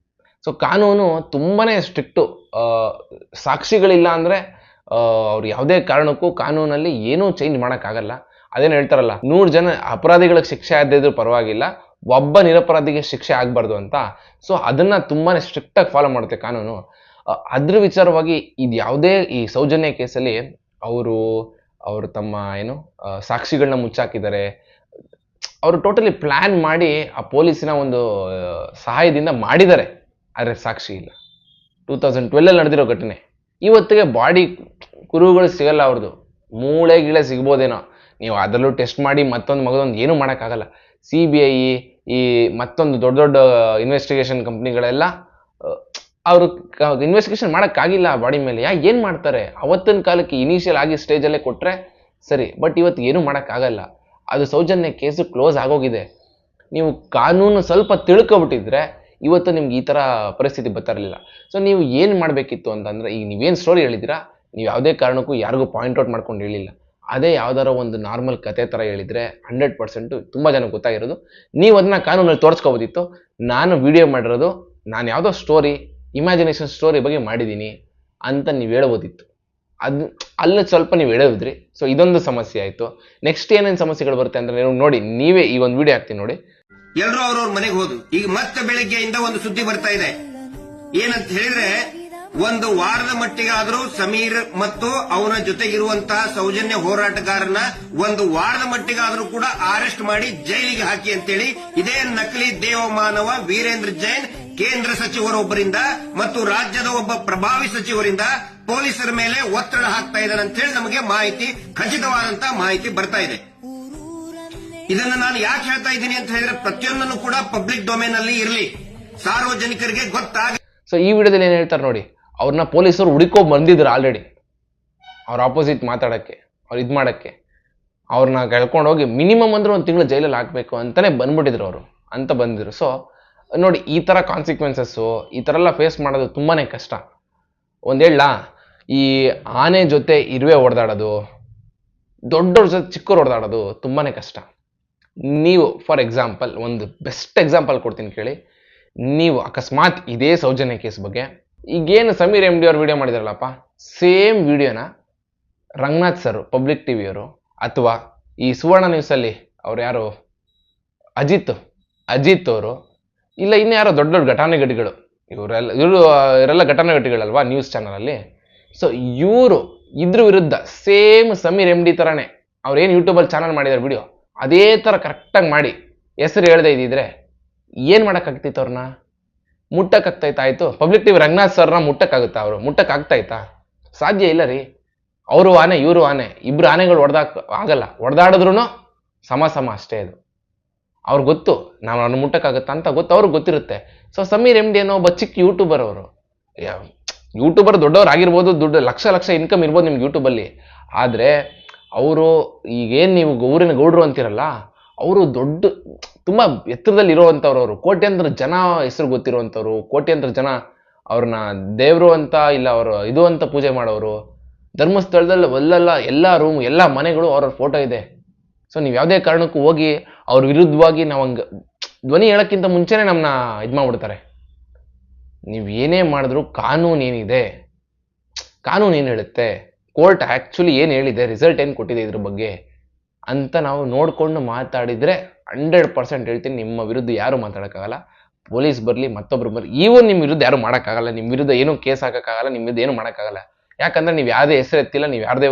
ಸೊ ಕಾನೂನು ತುಂಬಾ ಸ್ಟ್ರಿಕ್ಟು. ಸಾಕ್ಷಿಗಳಿಲ್ಲ ಅಂದರೆ ಅವ್ರು ಯಾವುದೇ ಕಾರಣಕ್ಕೂ ಕಾನೂನಲ್ಲಿ ಏನೂ ಚೇಂಜ್ ಮಾಡೋಕ್ಕಾಗಲ್ಲ. ಅದೇನು ಹೇಳ್ತಾರಲ್ಲ, ನೂರು ಜನ ಅಪರಾಧಿಗಳಿಗೆ ಶಿಕ್ಷೆ ಆದ್ದಿದ್ರು ಪರವಾಗಿಲ್ಲ, ಒಬ್ಬ ನಿರಪರಾಧಿಗೆ ಶಿಕ್ಷೆ ಆಗಬಾರ್ದು ಅಂತ. ಸೊ ಅದನ್ನು ತುಂಬಾ ಸ್ಟ್ರಿಕ್ಟಾಗಿ ಫಾಲೋ ಮಾಡುತ್ತೆ ಕಾನೂನು. ಅದ್ರ ವಿಚಾರವಾಗಿ ಇದು ಯಾವುದೇ ಈ ಸೌಜನ್ಯ ಕೇಸಲ್ಲಿ ಅವರು ಅವರು ತಮ್ಮ ಏನು ಸಾಕ್ಷಿಗಳನ್ನ ಮುಚ್ಚಾಕಿದ್ದಾರೆ ಅವರು ಟೋಟಲಿ ಪ್ಲ್ಯಾನ್ ಮಾಡಿ ಆ ಪೊಲೀಸಿನ ಒಂದು ಸಹಾಯದಿಂದ ಮಾಡಿದ್ದಾರೆ. ಆದರೆ ಸಾಕ್ಷಿ ಇಲ್ಲ. ಟೂ ತೌಸಂಡ್ ಟ್ವೆಲ್ಲಲ್ಲಿ ನಡೆದಿರೋ ಘಟನೆ. ಇವತ್ತಿಗೆ ಬಾಡಿ ಕುರುಗಳು ಸಿಗಲ್ಲ ಅವ್ರದ್ದು ಮೂಳೆ ಗಿಳೆ ಸಿಗ್ಬೋದೇನೋ. ನೀವು ಅದರಲ್ಲೂ ಟೆಸ್ಟ್ ಮಾಡಿ ಮತ್ತೊಂದು ಮಗದೊಂದು ಏನೂ ಮಾಡೋಕ್ಕಾಗಲ್ಲ. ಸಿ ಬಿ ಐ, ಈ ಮತ್ತೊಂದು ದೊಡ್ಡ ದೊಡ್ಡ ಇನ್ವೆಸ್ಟಿಗೇಷನ್ ಕಂಪ್ನಿಗಳೆಲ್ಲ ಅವರು ಇನ್ವೆಸ್ಟಿಗೇಷನ್ ಮಾಡೋಕ್ಕಾಗಿಲ್ಲ ಬಾಡಿ ಮೇಲೆ. ಯಾ, ಏನು ಮಾಡ್ತಾರೆ? ಅವತ್ತಿನ ಕಾಲಕ್ಕೆ ಇನಿಷಿಯಲ್ ಆಗಿ ಸ್ಟೇಜಲ್ಲೇ ಕೊಟ್ಟರೆ ಸರಿ. ಬಟ್ ಇವತ್ತು ಏನೂ ಮಾಡೋಕ್ಕಾಗಲ್ಲ. ಅದು ಸೌಜನ್ಯ ಕೇಸು ಕ್ಲೋಸ್ ಆಗೋಗಿದೆ. ನೀವು ಕಾನೂನು ಸ್ವಲ್ಪ ತಿಳ್ಕೊಬಿಟ್ಟಿದ್ರೆ ಇವತ್ತು ನಿಮ್ಗೆ ಈ ಥರ ಪರಿಸ್ಥಿತಿ ಬರ್ತಾ ಇರಲಿಲ್ಲ. ಸೊ ನೀವು ಏನು ಮಾಡಬೇಕಿತ್ತು ಅಂತಂದರೆ, ಈಗ ನೀವೇನು ಸ್ಟೋರಿ ಹೇಳಿದ್ದೀರಾ, ನೀವು ಯಾವುದೇ ಕಾರಣಕ್ಕೂ ಯಾರಿಗೂ ಪಾಯಿಂಟ್ ಔಟ್ ಮಾಡ್ಕೊಂಡು ಹೇಳಿಲ್ಲ. ಅದೇ ಯಾವ್ದಾರ ಒಂದು ನಾರ್ಮಲ್ ಕತೆ ಥರ ಹೇಳಿದರೆ ಹಂಡ್ರೆಡ್ ಪರ್ಸೆಂಟು ತುಂಬ ಜನಕ್ಕೆ ಗೊತ್ತಾಗಿರೋದು. ನೀವು ಅದನ್ನ ಕಾನೂನಲ್ಲಿ ತೋರಿಸ್ಕೋಬೋದಿತ್ತು. ನಾನು ವಿಡಿಯೋ ಮಾಡಿರೋದು, ನಾನು ಯಾವುದೋ ಸ್ಟೋರಿ ಇಮ್ಯಾಜಿನೇಷನ್ ಸ್ಟೋರಿ ಬಗ್ಗೆ ಮಾಡಿದ್ದೀನಿ ಅಂತ ನೀವು ಹೇಳ್ಬೋದಿತ್ತು. ಅದು, ಅಲ್ಲಿ ಸ್ವಲ್ಪ ನೀವು ಎಳೆದ್ರಿ ಸೊ ಇದೊಂದು ಸಮಸ್ಯೆ ಆಯಿತು. ನೆಕ್ಸ್ಟ್ ಏನೇನು ಸಮಸ್ಯೆಗಳು ಬರುತ್ತೆ ಅಂದ್ರೆ ನೀವು ನೋಡಿ, ನೀವೇ ಈ ಒಂದು ವಿಡಿಯೋ ಹಾಕ್ತೀನಿ ನೋಡಿ. ಎಲ್ಲರೂ ಅವ್ರವ್ರ ಮನೆಗೆ ಹೋದ್ರು. ಈಗ ಮತ್ತೆ ಬೆಳಿಗ್ಗೆಯಿಂದ ಒಂದು ಸುದ್ದಿ ಬರ್ತಾ ಇದೆ. ಏನಂತ ಹೇಳಿದ್ರೆ, ಒಂದು ವಾರದ ಮಟ್ಟಿಗಾದ್ರೂ ಸಮೀರ್ ಮತ್ತು ಅವನ ಜೊತೆಗಿರುವಂತಹ ಸೌಜನ್ಯ ಹೋರಾಟಗಾರನ ಒಂದು ವಾರದ ಮಟ್ಟಿಗಾದ್ರೂ ಕೂಡ ಅರೆಸ್ಟ್ ಮಾಡಿ ಜೈಲಿಗೆ ಹಾಕಿ ಅಂತೇಳಿ ಇದೇ ನಕಲಿ ದೇವಮಾನವ ವೀರೇಂದ್ರ ಜೈನ್ ಕೇಂದ್ರ ಸಚಿವರೊಬ್ಬರಿಂದ ಮತ್ತು ರಾಜ್ಯದ ಒಬ್ಬ ಪ್ರಭಾವಿ ಸಚಿವರಿಂದ ಪೊಲೀಸರ ಮೇಲೆ ಒತ್ತಡ ಹಾಕ್ತಾ ಇದ್ದಾರೆ ಅಂತ ಹೇಳಿ ನಮಗೆ ಮಾಹಿತಿ ಖಚಿತವಾದಂತಹ ಮಾಹಿತಿ ಬರ್ತಾ ಇದೆ. ಇದನ್ನು ನಾನು ಯಾಕೆ ಹೇಳ್ತಾ ಇದ್ದೀನಿ ಅಂತ ಹೇಳಿದ್ರೆ ಪ್ರತಿಯೊಂದನ್ನು ಕೂಡ ಪಬ್ಲಿಕ್ ಡೊಮೇನ್ ಅಲ್ಲಿ ಇರಲಿ. ಸಾರ್ವಜನಿಕರಿಗೆ ಗೊತ್ತಾಗ ಸೊ ಈ ವಿಡಿಯೋದಲ್ಲಿ ಏನು ಹೇಳ್ತಾರೆ ನೋಡಿ, ಅವ್ರನ್ನ ಪೊಲೀಸರು ಹುಡುಕೋ ಬಂದಿದ್ರು ಆಲ್ರೆಡಿ ಅವ್ರ ಆಪೋಸಿಟ್ ಮಾತಾಡಕ್ಕೆ, ಅವ್ರು ಇದು ಮಾಡಕ್ಕೆ. ಅವ್ರನ್ನ ಕಳ್ಕೊಂಡು ಹೋಗಿ ಮಿನಿಮಮ್ ಅಂದ್ರೆ ಒಂದು ತಿಂಗಳು ಜೈಲಲ್ಲಿ ಹಾಕಬೇಕು ಅಂತಲೇ ಬಂದ್ಬಿಟ್ಟಿದ್ರು ಅವರು ಅಂತ ಬಂದಿದ್ರು. ಸೊ ನೋಡಿ, ಈ ಥರ ಕಾನ್ಸಿಕ್ವೆನ್ಸಸ್ಸು ಈ ಥರ ಎಲ್ಲ ಫೇಸ್ ಮಾಡೋದು ತುಂಬಾ ಕಷ್ಟ. ಒಂದು ಈ ಆನೆ ಜೊತೆ ಇರುವೆ ಹೊಡೆದಾಡೋದು ದೊಡ್ಡವ್ರ ಜೊತೆ ಚಿಕ್ಕವ್ರು ಹೊಡೆದಾಡೋದು ತುಂಬಾ ಕಷ್ಟ. ನೀವು ಫಾರ್ ಎಕ್ಸಾಂಪಲ್ ಒಂದು ಬೆಸ್ಟ್ ಎಕ್ಸಾಂಪಲ್ ಕೊಡ್ತೀನಿ ಕೇಳಿ. ನೀವು ಅಕಸ್ಮಾತ್ ಇದೇ ಸೌಜನ್ಯ ಕೇಸ್ ಬಗ್ಗೆ, ಈಗೇನು ಸಮೀರ್ ಎಂ ಡಿ ಅವ್ರು ವಿಡಿಯೋ ಮಾಡಿದಾರಲ್ಲಪ್ಪ ಸೇಮ್ ವಿಡಿಯೋನ ರಂಗನಾಥ್ ಸರ್ ಪಬ್ಲಿಕ್ ಟಿವಿಯವರು ಅಥವಾ ಈ ಸುವರ್ಣ ನ್ಯೂಸಲ್ಲಿ ಅವ್ರು ಯಾರು, ಅಜಿತ್ ಅಜಿತ್ ಅವರು ಇಲ್ಲ, ಇನ್ನು ಯಾರೋ ದೊಡ್ಡ ದೊಡ್ಡ ಘಟಾನುಘಟಿಗಳು ಇವರೆಲ್ಲ ಇವರು ಇವರೆಲ್ಲ ಘಟಾನುಘಟಿಗಳಲ್ವಾ ನ್ಯೂಸ್ ಚಾನಲಲ್ಲಿ ಸೊ ಇವರು ಇದ್ರ ವಿರುದ್ಧ ಸೇಮ್ ಸಮೀರ್ ಎಂ ಡಿ ಥರನೇ ಅವ್ರೇನು ಯೂಟ್ಯೂಬಲ್ಲಿ ಚಾನಲ್ ಮಾಡಿದ್ದಾರೆ ವಿಡಿಯೋ ಅದೇ ಥರ ಕರೆಕ್ಟಾಗಿ ಮಾಡಿ. ಹೆಸರು ಹೇಳ್ದೆ ಇದ್ದಿದ್ರೆ ಏನು ಮಾಡೋಕ್ಕಾಗ್ತಿತ್ತು ಅವ್ರನ್ನ ಮುಟ್ಟಕ್ಕಾಗ್ತಾಯ್ತಾಯ್ತು? ಪಬ್ಲಿಕ್ ಟಿವಿ ರಂಗನಾಥ್ ಸರ್ನ ಮುಟ್ಟಕ್ಕಾಗುತ್ತಾ ಅವರು? ಮುಟ್ಟಕ್ಕಾಗ್ತಾಯ್ತಾ? ಸಾಧ್ಯ ಇಲ್ಲ ರೀ. ಅವರು ಆನೆ, ಇವರು ಆನೆ. ಇಬ್ಬರು ಆನೆಗಳು ಹೊಡೆದಾಕ ಆಗಲ್ಲ. ಹೊಡೆದಾಡಿದ್ರು ಸಮ ಸಮ ಅಷ್ಟೇ ಅದು. ಅವ್ರಿಗೆ ಗೊತ್ತು, ನಾವು ಅವ್ರನ್ನ ಮುಟ್ಟಕ್ಕಾಗುತ್ತಾ ಅಂತ ಗೊತ್ತು, ಅವ್ರಿಗೆ ಗೊತ್ತಿರುತ್ತೆ. ಸೊ ಸಮೀರ್ ಎಂ ಡಿ ಅನ್ನೋ ಒಬ್ಬ ಚಿಕ್ಕ ಯೂಟ್ಯೂಬರ್ ಅವರು. ಯೂಟ್ಯೂಬರ್ ದೊಡ್ಡವ್ರು ಆಗಿರ್ಬೋದು, ದುಡ್ಡು ಲಕ್ಷ ಲಕ್ಷ ಇನ್ಕಮ್ ಇರ್ಬೋದು ನಿಮ್ಗೆ ಯೂಟ್ಯೂಬಲ್ಲಿ ಆದರೆ, ಅವರು ಈಗೇನು ನೀವು ಊರಿನ ಗೌಡ್ರು ಅಂತಿರಲ್ಲ, ಅವರು ದೊಡ್ಡ, ತುಂಬ ಎತ್ತರದಲ್ಲಿ ಇರೋವಂಥವ್ರು ಅವರು. ಕೋಟ್ಯಂತರ ಜನ ಹೆಸರು ಗೊತ್ತಿರುವಂಥವ್ರು, ಕೋಟ್ಯಂತರ ಜನ ಅವ್ರನ್ನ ದೇವರು ಅಂತ ಇಲ್ಲ ಅವರು ಇದು ಅಂತ ಪೂಜೆ ಮಾಡೋರು ಧರ್ಮಸ್ಥಳದಲ್ಲಿ ಒಲ್ಲೆಲ್ಲ ಎಲ್ಲ ರೂಮ್ ಎಲ್ಲ ಮನೆಗಳು ಅವ್ರವ್ರ ಫೋಟೋ ಇದೆ. ಸೊ ನೀವು ಯಾವುದೇ ಕಾರಣಕ್ಕೂ ಹೋಗಿ ಅವ್ರ ವಿರುದ್ಧವಾಗಿ ನಾವು ಹಂಗೆ ಧ್ವನಿ ಹೇಳೋಕ್ಕಿಂತ ಮುಂಚೆನೇ ನಮ್ಮನ್ನ ಇದು ಮಾಡ್ಬಿಡ್ತಾರೆ. ನೀವು ಏನೇ ಮಾಡಿದ್ರು ಕಾನೂನು ಏನಿದೆ, ಕಾನೂನು ಏನು ಹೇಳುತ್ತೆ, ಕೋರ್ಟ್ ಆ್ಯಕ್ಚುಲಿ ಏನು ಹೇಳಿದೆ, ರಿಸಲ್ಟ್ ಏನು ಕೊಟ್ಟಿದೆ ಇದ್ರ ಬಗ್ಗೆ ಅಂತ ನಾವು ನೋಡಿಕೊಂಡು ಮಾತಾಡಿದರೆ ಹಂಡ್ರೆಡ್ ಪರ್ಸೆಂಟ್ ಹೇಳ್ತೀನಿ, ನಿಮ್ಮ ವಿರುದ್ಧ ಯಾರು ಮಾತಾಡೋಕ್ಕಾಗಲ್ಲ. ಪೊಲೀಸ್ ಬರಲಿ, ಮತ್ತೊಬ್ರು ಬರಲಿ, ಈವನ್ ನಿಮ್ಮ ವಿರುದ್ಧ ಯಾರು ಮಾಡೋಕ್ಕಾಗಲ್ಲ. ನಿಮ್ಮ ವಿರುದ್ಧ ಏನೂ ಕೇಸ್ ಹಾಕೋಕ್ಕಾಗಲ್ಲ ನಿಮ್ಮ ವಿರುದ್ಧ ಏನು ಮಾಡೋಕ್ಕಾಗಲ್ಲ. ಯಾಕಂದ್ರೆ ನೀವು ಯಾವುದೇ ಹೆಸರು ಎತ್ತಿಲ್ಲ, ನೀವು ಯಾರದೇ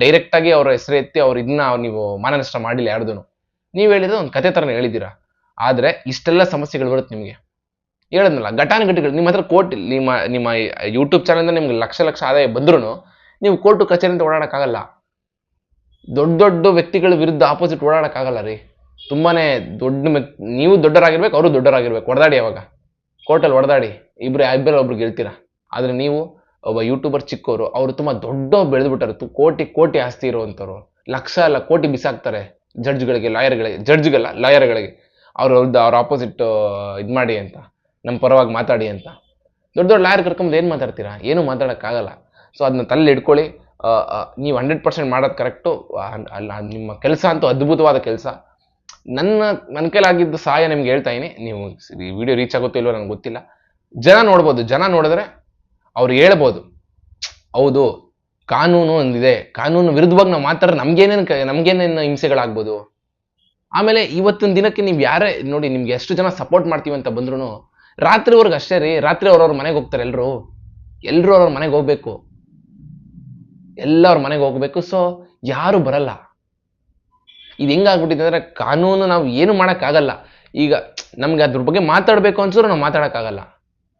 ಡೈರೆಕ್ಟಾಗಿ ಅವ್ರ ಹೆಸರು ಎತ್ತಿ ಅವ್ರು ಇದನ್ನ ನೀವು ಮಾನನಷ್ಟ ಮಾಡಿಲ್ಲ ಯಾರ್ದು ನೀವು ಹೇಳಿದ್ರೆ ಒಂದು ಕತೆ ಥರನೇ ಹೇಳಿದ್ದೀರಾ? ಆದರೆ ಇಷ್ಟೆಲ್ಲ ಸಮಸ್ಯೆಗಳು ಬರುತ್ತೆ ನಿಮಗೆ. ಹೇಳಿದ್ನಲ್ಲ ಘಟಾನುಘಟಿಗಳು ನಿಮ್ಮ ಹತ್ರ ಕೋರ್ಟ್ ನಿಮ್ಮ ನಿಮ್ಮ ಯೂಟ್ಯೂಬ್ ಚಾನಲಿಂದ ನಿಮ್ಗೆ ಲಕ್ಷ ಲಕ್ಷ ಆದಾಯ ಬಂದ್ರೂ ನೀವು ಕೋರ್ಟು ಕಚೇರಿಯಿಂದ ಓಡಾಡೋಕ್ಕಾಗಲ್ಲ. ದೊಡ್ಡ ದೊಡ್ಡ ವ್ಯಕ್ತಿಗಳ ವಿರುದ್ಧ ಆಪೋಸಿಟ್ ಓಡಾಡೋಕ್ಕಾಗಲ್ಲ ರೀ. ತುಂಬಾ ದೊಡ್ಡ ನೀವು ದೊಡ್ಡರಾಗಿರ್ಬೇಕು, ಅವರು ದೊಡ್ಡರಾಗಿರ್ಬೇಕು. ಹೊಡೆದಾಡಿ ಅವಾಗ. ಕೋರ್ಟಲ್ಲಿ ಹೊಡೆದಾಡಿ. ಇಬ್ಬರು ಇಬ್ಬರು ಒಬ್ರು ಗೆಲ್ತೀರಾ? ಆದರೆ ನೀವು ಒಬ್ಬ ಯೂಟ್ಯೂಬರ್ ಚಿಕ್ಕವರು ಅವರು ತುಂಬ ದೊಡ್ಡ ಬೆಳೆದ್ಬಿಟ್ಟಾರೆ. ತು ಕೋಟಿ ಕೋಟಿ ಆಸ್ತಿ ಇರುವಂಥವ್ರು ಲಕ್ಷ ಅಲ್ಲ, ಕೋಟಿ ಬಿಸಾಕ್ತಾರೆ ಜಡ್ಜ್ಗಳಿಗೆ ಲಾಯರ್ಗಳಿಗೆ ಜಡ್ಜ್ಗಲ್ಲ ಲಾಯರ್ಗಳಿಗೆ ಅವ್ರ ಅವ್ರ ಆಪೋಸಿಟ್ ಇದು ಮಾಡಿ ಅಂತ ನಮ್ಮ ಪರವಾಗಿ ಮಾತಾಡಿ ಅಂತ. ದೊಡ್ಡ ದೊಡ್ಡ ಲಾಯರ್ ಕರ್ಕೊಂಬಂದು ಏನು ಮಾತಾಡ್ತೀರಾ? ಏನೂ ಮಾತಾಡೋಕ್ಕಾಗಲ್ಲ. ಸೊ ಅದನ್ನ ತಲೆ ಇಟ್ಕೊಳ್ಳಿ ನೀವು ಹಂಡ್ರೆಡ್ ಪರ್ಸೆಂಟ್ ಮಾಡೋದು ಕರೆಕ್ಟು ಅಲ್ಲ, ನಿಮ್ಮ ಕೆಲಸ ಅಂತೂ ಅದ್ಭುತವಾದ ಕೆಲಸ. ನನ್ನ ನನ್ನ ಕೈಲಾಗಿದ್ದು ಸಹಾಯ ನಿಮ್ಗೆ ಹೇಳ್ತಾ ಇದೀನಿ. ನೀವು ಈ ವಿಡಿಯೋ ರೀಚ್ ಆಗುತ್ತೋ ಇಲ್ವೋ ನನಗೆ ಗೊತ್ತಿಲ್ಲ. ಜನ ನೋಡ್ಬೋದು. ಜನ ನೋಡಿದ್ರೆ ಅವ್ರು ಹೇಳ್ಬೋದು, ಹೌದು, ಕಾನೂನು ಒಂದಿದೆ, ಕಾನೂನು ವಿರುದ್ಧವಾಗಿ ನಾವು ಮಾತಾಡ್ರೆ ನಮ್ಗೇನೇನು ನಮ್ಗೇನೇನು ಹಿಂಸೆಗಳಾಗ್ಬೋದು? ಆಮೇಲೆ ಇವತ್ತಿನ ದಿನಕ್ಕೆ ನೀವು ಯಾರೇ, ನೋಡಿ ನಿಮ್ಗೆ ಎಷ್ಟು ಜನ ಸಪೋರ್ಟ್ ಮಾಡ್ತೀವಿ ಅಂತ ಬಂದ್ರು ರಾತ್ರಿವರೆಗೆ ಅಷ್ಟೇ ರೀ, ರಾತ್ರಿ ಅವ್ರವ್ರ ಮನೆಗೆ ಹೋಗ್ತಾರೆ ಎಲ್ಲರೂ ಎಲ್ಲರೂ ಅವ್ರವ್ರ ಮನೆಗೆ ಹೋಗ್ಬೇಕು. ಎಲ್ಲ ಅವ್ರ ಮನೆಗೆ ಹೋಗ್ಬೇಕು, ಸೊ ಯಾರು ಬರಲ್ಲ. ಇದು ಹೆಂಗಾಗ್ಬಿಟ್ಟಿದೆ ಅಂದರೆ ಕಾನೂನು ನಾವು ಏನು ಮಾಡೋಕ್ಕಾಗಲ್ಲ. ಈಗ ನಮ್ಗೆ ಅದ್ರ ಬಗ್ಗೆ ಮಾತಾಡಬೇಕು ಅನ್ಸಿದ್ರು ನಾವು ಮಾತಾಡೋಕ್ಕಾಗಲ್ಲ.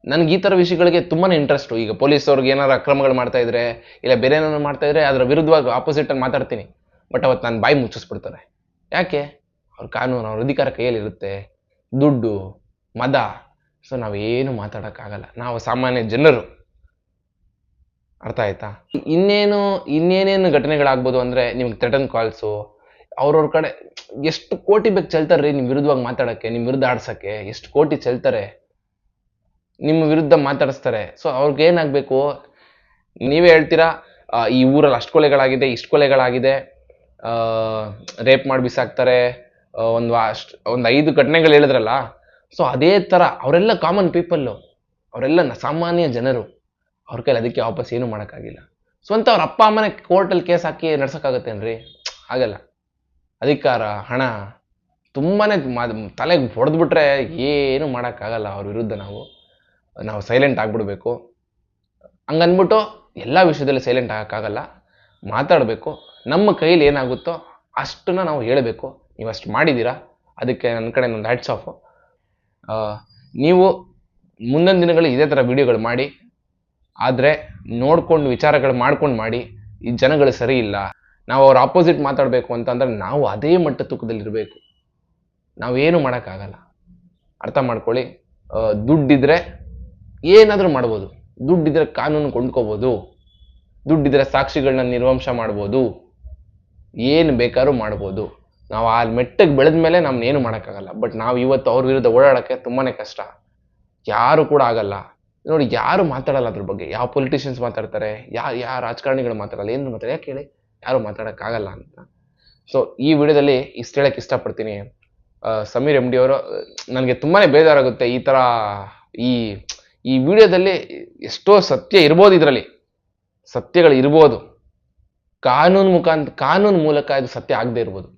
ನನಗೆ ಈ ಥರ ವಿಷಯಗಳಿಗೆ ತುಂಬಾ ಇಂಟ್ರೆಸ್ಟು ಈಗ ಪೊಲೀಸವ್ರಿಗೆ ಏನಾರು ಅಕ್ರಮಗಳು ಮಾಡ್ತಾ ಇದ್ರೆ, ಇಲ್ಲ ಬೇರೆ ಏನಾದ್ರು ಮಾಡ್ತಾ ಇದ್ರೆ ಅದರ ವಿರುದ್ಧವಾಗಿ ಆಪೋಸಿಟಲ್ಲಿ ಮಾತಾಡ್ತೀನಿ. ಬಟ್ ಅವತ್ತು ನಾನು ಬಾಯಿ ಮುಚ್ಚಿಸ್ಬಿಡ್ತಾರೆ. ಯಾಕೆ? ಅವ್ರ ಕಾನೂನು, ಅವ್ರ ಅಧಿಕಾರ ಕೈಯಲ್ಲಿ ಇರುತ್ತೆ ದುಡ್ಡು, ಮದ. ಸೊ ಏನು ಮಾತಾಡೋಕ್ಕಾಗಲ್ಲ. ನಾವು ಸಾಮಾನ್ಯ ಜನರು. ಅರ್ಥ ಆಯ್ತಾ? ಇನ್ನೇನು, ಇನ್ನೇನೇನು ಘಟನೆಗಳಾಗ್ಬೋದು ಅಂದರೆ ನಿಮ್ಗೆ ಥ್ರೆಟನ್ ಕಾಲ್ಸು ಅವ್ರವ್ರ ಕಡೆ ಎಷ್ಟು ಕೋಟಿ ಬೇಕು ಚೆಲ್ತಾರೆ ರೀ ನಿಮ್ಮ ವಿರುದ್ಧವಾಗಿ ಮಾತಾಡೋಕ್ಕೆ ನಿಮ್ಮ ವಿರುದ್ಧ ಆಡ್ಸೋಕ್ಕೆ, ಎಷ್ಟು ಕೋಟಿ ಚೆಲ್ತಾರೆ? ನಿಮ್ಮ ವಿರುದ್ಧ ಮಾತಾಡಿಸ್ತಾರೆ. ಸೊ ಅವ್ರಿಗೆ ಏನಾಗಬೇಕು? ನೀವೇ ಹೇಳ್ತೀರಾ ಈ ಊರಲ್ಲಿ ಅಷ್ಟು ಕೊಲೆಗಳಾಗಿದೆ, ಇಷ್ಟು ಕೊಲೆಗಳಾಗಿದೆ ರೇಪ್ ಮಾಡಿ ಬಿಸಾಕ್ತಾರೆ ಒಂದು ಅಷ್ಟು, ಒಂದು ಐದು ಘಟನೆಗಳು ಹೇಳಿದ್ರಲ್ಲ ಸೊ ಅದೇ ಥರ ಅವರೆಲ್ಲ ಕಾಮನ್ ಪೀಪಲ್ಲು ಅವರೆಲ್ಲ ಸಾಮಾನ್ಯ ಜನರು. ಅವ್ರ ಕೈಲಿ ಅದಕ್ಕೆ ವಾಪಸ್ ಏನು ಮಾಡೋಕ್ಕಾಗಿಲ್ಲ. ಸ್ವಂತ ಅವ್ರ ಅಪ್ಪ ಅಮ್ಮನೇ ಕೋರ್ಟಲ್ಲಿ ಕೇಸ್ ಹಾಕಿ ನಡ್ಸೋಕ್ಕಾಗತ್ತೇನ್ರಿ ಆಗಲ್ಲ ಅಧಿಕಾರ, ಹಣ ತುಂಬಾ ತಲೆಗೆ ಹೊಡೆದ್ಬಿಟ್ರೆ ಏನು ಮಾಡೋಕ್ಕಾಗಲ್ಲ ಅವ್ರ ವಿರುದ್ಧ ನಾವು. ನಾವು ಸೈಲೆಂಟ್ ಆಗಿಬಿಡ್ಬೇಕು. ಹಂಗನ್ಬಿಟ್ಟು ಎಲ್ಲ ವಿಷಯದಲ್ಲಿ ಸೈಲೆಂಟ್ ಆಗೋಕ್ಕಾಗಲ್ಲ. ಮಾತಾಡಬೇಕು. ನಮ್ಮ ಕೈಲಿ ಏನಾಗುತ್ತೋ ಅಷ್ಟನ್ನ ನಾವು ಹೇಳಬೇಕು. ನೀವು ಅಷ್ಟು ಮಾಡಿದ್ದೀರಾ ಅದಕ್ಕೆ ನನ್ನ ಕಡೆ ಒಂದು ಹ್ಯಾಟ್ಸ್ ಆಫು ನೀವು ಮುಂದಿನ ದಿನಗಳಲ್ಲಿ ಇದೇ ಥರ ವಿಡಿಯೋಗಳು ಮಾಡಿ. ಆದರೆ ನೋಡ್ಕೊಂಡು ವಿಚಾರಗಳು ಮಾಡ್ಕೊಂಡು ಮಾಡಿ. ಈ ಜನಗಳು ಸರಿ ಇಲ್ಲ. ನಾವು ಅವ್ರ ಆಪೋಸಿಟ್ ಮಾತಾಡಬೇಕು ಅಂತಂದ್ರೆ ನಾವು ಅದೇ ಮಟ್ಟ ತೂಕದಲ್ಲಿರಬೇಕು. ನಾವೇನು ಮಾಡೋಕ್ಕಾಗಲ್ಲ. ಅರ್ಥ ಮಾಡ್ಕೊಳ್ಳಿ. ದುಡ್ಡಿದ್ರೆ ಏನಾದರೂ ಮಾಡ್ಬೋದು. ದುಡ್ಡಿದ್ರೆ ಕಾನೂನು ಕೊಂಡ್ಕೋಬೋದು. ದುಡ್ಡಿದ್ರೆ ಸಾಕ್ಷಿಗಳನ್ನ ನಿರ್ವಂಶ ಮಾಡ್ಬೋದು. ಏನು ಬೇಕಾದ್ರೂ ಮಾಡ್ಬೋದು. ನಾವು ಆ ಮೆಟ್ಟಗೆ ಬೆಳೆದ ಮೇಲೆ ನಮ್ನ ಏನು ಮಾಡೋಕ್ಕಾಗಲ್ಲ. ಬಟ್ ನಾವು ಇವತ್ತು ಅವ್ರ ವಿರುದ್ಧ ಓಡಾಡೋಕ್ಕೆ ತುಂಬಾ ಕಷ್ಟ. ಯಾರು ಕೂಡ ಆಗಲ್ಲ. ನೋಡಿ, ಯಾರು ಮಾತಾಡಲ್ಲ ಅದ್ರ ಬಗ್ಗೆ? ಯಾವ ಪೊಲಿಟಿಷಿಯನ್ಸ್ ಮಾತಾಡ್ತಾರೆ? ಯಾ ಯಾವ ರಾಜಕಾರಣಿಗಳು ಮಾತಾಡಲ್ಲ? ಏನು ಮಾತಾಡ ಯಾಕೆ ಹೇಳಿ? ಯಾರು ಮಾತಾಡೋಕ್ಕಾಗಲ್ಲ ಅಂತ. ಸೊ ಈ ವಿಡಿಯೋದಲ್ಲಿ ಇಷ್ಟು ಹೇಳಕ್ಕೆ ಇಷ್ಟಪಡ್ತೀನಿ. ಸಮೀರ್ ಎಂ ಡಿ ಅವರು ನನಗೆ ತುಂಬಾ ಬೇಜಾರಾಗುತ್ತೆ ಈ ಥರ ಈ ಈ ವಿಡಿಯೋದಲ್ಲಿ ಎಷ್ಟೋ ಸತ್ಯ ಇರ್ಬೋದು ಇದರಲ್ಲಿ. ಸತ್ಯಗಳು ಇರ್ಬೋದು. ಕಾನೂನು ಮುಖಾಂತರ ಕಾನೂನು ಮೂಲಕ ಇದು ಸತ್ಯ ಆಗದೆ ಇರ್ಬೋದು.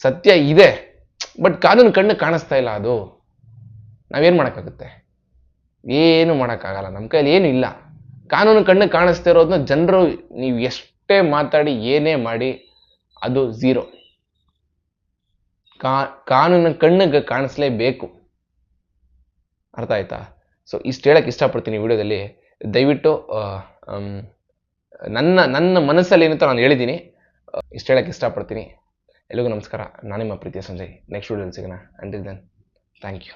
ಸತ್ಯ ಇದೆ, ಬಟ್ ಕಾನೂನು ಕಣ್ಣು ಕಾಣಿಸ್ತಾ ಇಲ್ಲ ಅದು. ನಾವೇನು ಮಾಡೋಕ್ಕಾಗುತ್ತೆ? ಏನು ಮಾಡೋಕ್ಕಾಗಲ್ಲ. ನಮ್ಮ ಕೈಯಲ್ಲಿ ಏನು ಇಲ್ಲ. ಕಾನೂನು ಕಣ್ಣು ಕಾಣಿಸ್ತಾ ಇರೋದನ್ನ ಜನರು ನೀವು ಎಷ್ಟೇ ಮಾತಾಡಿ, ಏನೇ ಮಾಡಿ, ಅದು ಝೀರೋ. ಕಾ, ಕಾನೂನು ಕಣ್ಣಿಗೆ ಕಾಣಿಸ್ಲೇಬೇಕು. ಅರ್ಥ ಆಯ್ತಾ? ಸೊ ಇಷ್ಟು ಹೇಳಕ್ಕೆ ಇಷ್ಟಪಡ್ತೀನಿ ವಿಡಿಯೋದಲ್ಲಿ. ದಯವಿಟ್ಟು ನನ್ನ ನನ್ನ ಮನಸ್ಸಲ್ಲಿ ಏನಂತ ನಾನು ಹೇಳಿದ್ದೀನಿ. ಇಷ್ಟು ಹೇಳಕ್ಕೆ ಇಷ್ಟಪಡ್ತೀನಿ. ಎಲ್ಲಿಗೂ ನಮಸ್ಕಾರ. ನಾನು ನಿಮ್ಮ ಪ್ರೀತಿಯ ಸಂಜಯ್ ನೆಕ್ಸ್ಟ್ ವಿಡಿಯೋದಲ್ಲಿ ಸಿಗೋಣ. Until then thank you